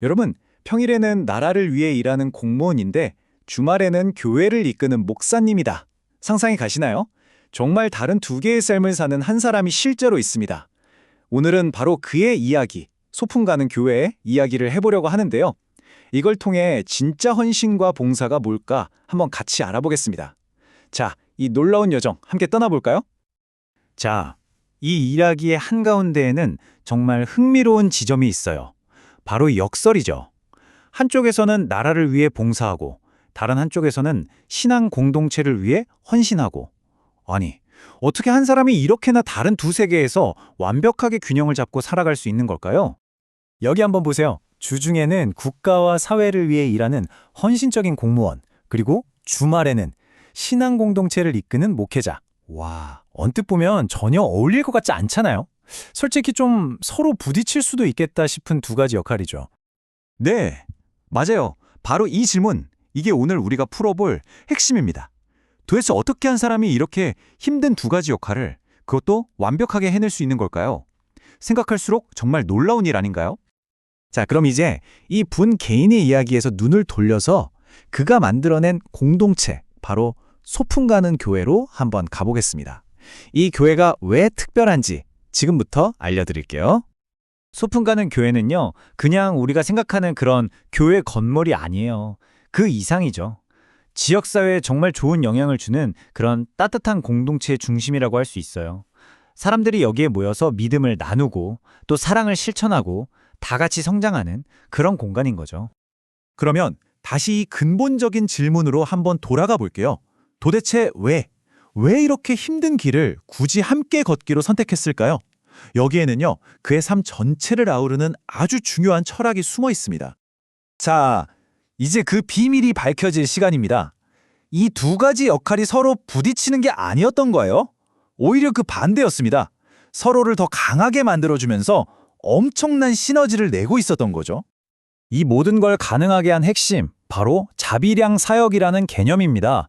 여러분, 평일에는 나라를 위해 일하는 공무원인데 주말에는 교회를 이끄는 목사님이다. 상상이 가시나요? 정말 다른 두 개의 삶을 사는 한 사람이 실제로 있습니다. 오늘은 바로 그의 이야기, 소풍 가는 교회의 이야기를 해보려고 하는데요. 이걸 통해 진짜 헌신과 봉사가 뭘까 한번 같이 알아보겠습니다. 자, 이 놀라운 여정 함께 떠나볼까요? 자, 이 이야기의 한가운데에는 정말 흥미로운 지점이 있어요. 바로 역설이죠. 한쪽에서는 나라를 위해 봉사하고 다른 한쪽에서는 신앙 공동체를 위해 헌신하고 아니, 어떻게 한 사람이 이렇게나 다른 두 세계에서 완벽하게 균형을 잡고 살아갈 수 있는 걸까요? 여기 한번 보세요. 주중에는 국가와 사회를 위해 일하는 헌신적인 공무원, 그리고 주말에는 신앙 공동체를 이끄는 목회자. 와, 언뜻 보면 전혀 어울릴 것 같지 않잖아요? 솔직히 좀 서로 부딪힐 수도 있겠다 싶은 두 가지 역할이죠. 네, 맞아요. 바로 이 질문, 이게 오늘 우리가 풀어볼 핵심입니다. 도대체 어떻게 한 사람이 이렇게 힘든 두 가지 역할을 그것도 완벽하게 해낼 수 있는 걸까요? 생각할수록 정말 놀라운 일 아닌가요? 자, 그럼 이제 이 분 개인의 이야기에서 눈을 돌려서 그가 만들어낸 공동체, 바로 소풍 가는 교회로 한번 가보겠습니다. 이 교회가 왜 특별한지 지금부터 알려드릴게요. 소풍 가는 교회는요, 그냥 우리가 생각하는 그런 교회 건물이 아니에요. 그 이상이죠. 지역사회에 정말 좋은 영향을 주는 그런 따뜻한 공동체의 중심이라고 할 수 있어요. 사람들이 여기에 모여서 믿음을 나누고 또 사랑을 실천하고 다 같이 성장하는 그런 공간인 거죠. 그러면 다시 이 근본적인 질문으로 한번 돌아가 볼게요. 도대체 왜, 왜 이렇게 힘든 길을 굳이 함께 걷기로 선택했을까요? 여기에는요, 그의 삶 전체를 아우르는 아주 중요한 철학이 숨어 있습니다. 자, 이제 그 비밀이 밝혀질 시간입니다. 이 두 가지 역할이 서로 부딪히는 게 아니었던 거예요. 오히려 그 반대였습니다. 서로를 더 강하게 만들어주면서 엄청난 시너지를 내고 있었던 거죠. 이 모든 걸 가능하게 한 핵심, 바로 자비량 사역이라는 개념입니다.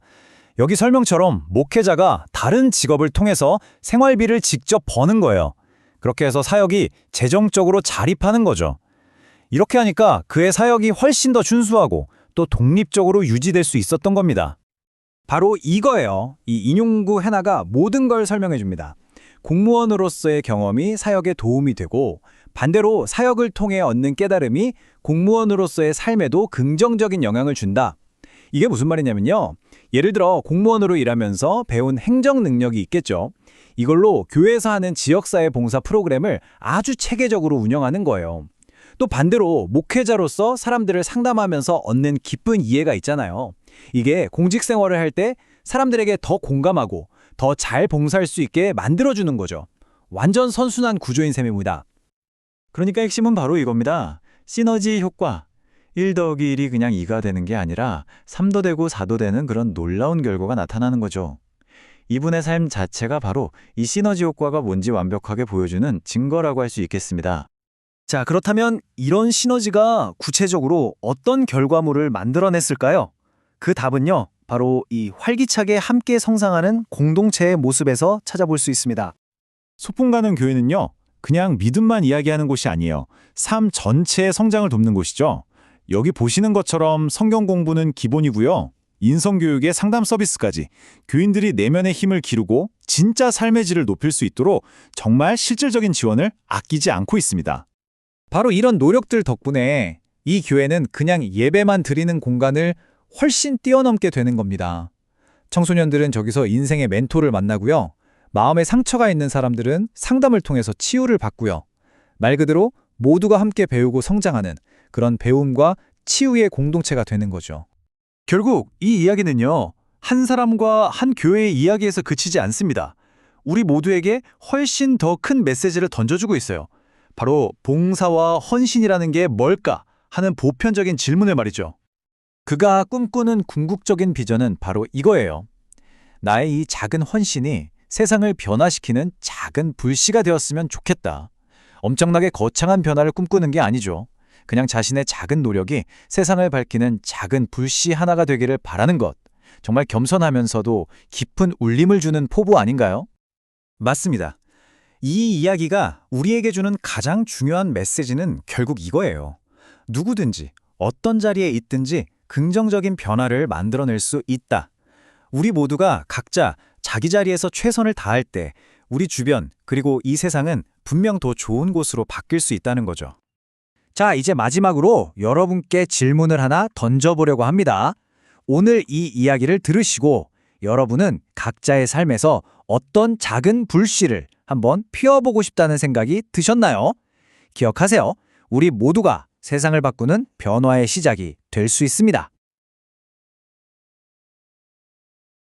여기 설명처럼 목회자가 다른 직업을 통해서 생활비를 직접 버는 거예요. 그렇게 해서 사역이 재정적으로 자립하는 거죠. 이렇게 하니까 그의 사역이 훨씬 더 준수하고 또 독립적으로 유지될 수 있었던 겁니다. 바로 이거예요. 이 인용구 해나가 모든 걸 설명해 줍니다. 공무원으로서의 경험이 사역에 도움이 되고 반대로 사역을 통해 얻는 깨달음이 공무원으로서의 삶에도 긍정적인 영향을 준다. 이게 무슨 말이냐면요. 예를 들어 공무원으로 일하면서 배운 행정 능력이 있겠죠. 이걸로 교회에서 하는 지역사회 봉사 프로그램을 아주 체계적으로 운영하는 거예요. 또 반대로 목회자로서 사람들을 상담하면서 얻는 기쁜 이해가 있잖아요. 이게 공직 생활을 할 때 사람들에게 더 공감하고 더 잘 봉사할 수 있게 만들어주는 거죠. 완전 선순환 구조인 셈입니다. 그러니까 핵심은 바로 이겁니다. 시너지 효과. 1 더하기 1이 그냥 2가 되는 게 아니라 3도 되고 4도 되는 그런 놀라운 결과가 나타나는 거죠. 이분의 삶 자체가 바로 이 시너지 효과가 뭔지 완벽하게 보여주는 증거라고 할 수 있겠습니다. 자, 그렇다면 이런 시너지가 구체적으로 어떤 결과물을 만들어냈을까요? 그 답은요, 바로 이 활기차게 함께 성장하는 공동체의 모습에서 찾아볼 수 있습니다. 소풍 가는 교회는요, 그냥 믿음만 이야기하는 곳이 아니에요. 삶 전체의 성장을 돕는 곳이죠. 여기 보시는 것처럼 성경 공부는 기본이고요. 인성교육의 상담 서비스까지 교인들이 내면의 힘을 기르고 진짜 삶의 질을 높일 수 있도록 정말 실질적인 지원을 아끼지 않고 있습니다. 바로 이런 노력들 덕분에 이 교회는 그냥 예배만 드리는 공간을 훨씬 뛰어넘게 되는 겁니다. 청소년들은 저기서 인생의 멘토를 만나고요. 마음에 상처가 있는 사람들은 상담을 통해서 치유를 받고요. 말 그대로 모두가 함께 배우고 성장하는 그런 배움과 치유의 공동체가 되는 거죠. 결국 이 이야기는요. 한 사람과 한 교회의 이야기에서 그치지 않습니다. 우리 모두에게 훨씬 더 큰 메시지를 던져주고 있어요. 바로 봉사와 헌신이라는 게 뭘까 하는 보편적인 질문을 말이죠. 그가 꿈꾸는 궁극적인 비전은 바로 이거예요. 나의 이 작은 헌신이 세상을 변화시키는 작은 불씨가 되었으면 좋겠다. 엄청나게 거창한 변화를 꿈꾸는 게 아니죠. 그냥 자신의 작은 노력이 세상을 밝히는 작은 불씨 하나가 되기를 바라는 것. 정말 겸손하면서도 깊은 울림을 주는 포부 아닌가요? 맞습니다. 이 이야기가 우리에게 주는 가장 중요한 메시지는 결국 이거예요. 누구든지 어떤 자리에 있든지 긍정적인 변화를 만들어낼 수 있다. 우리 모두가 각자 자기 자리에서 최선을 다할 때 우리 주변 그리고 이 세상은 분명 더 좋은 곳으로 바뀔 수 있다는 거죠. 자, 이제 마지막으로 여러분께 질문을 하나 던져보려고 합니다. 오늘 이 이야기를 들으시고 여러분은 각자의 삶에서 어떤 작은 불씨를 한번 피워보고 싶다는 생각이 드셨나요? 기억하세요. 우리 모두가 세상을 바꾸는 변화의 시작이 될 수 있습니다.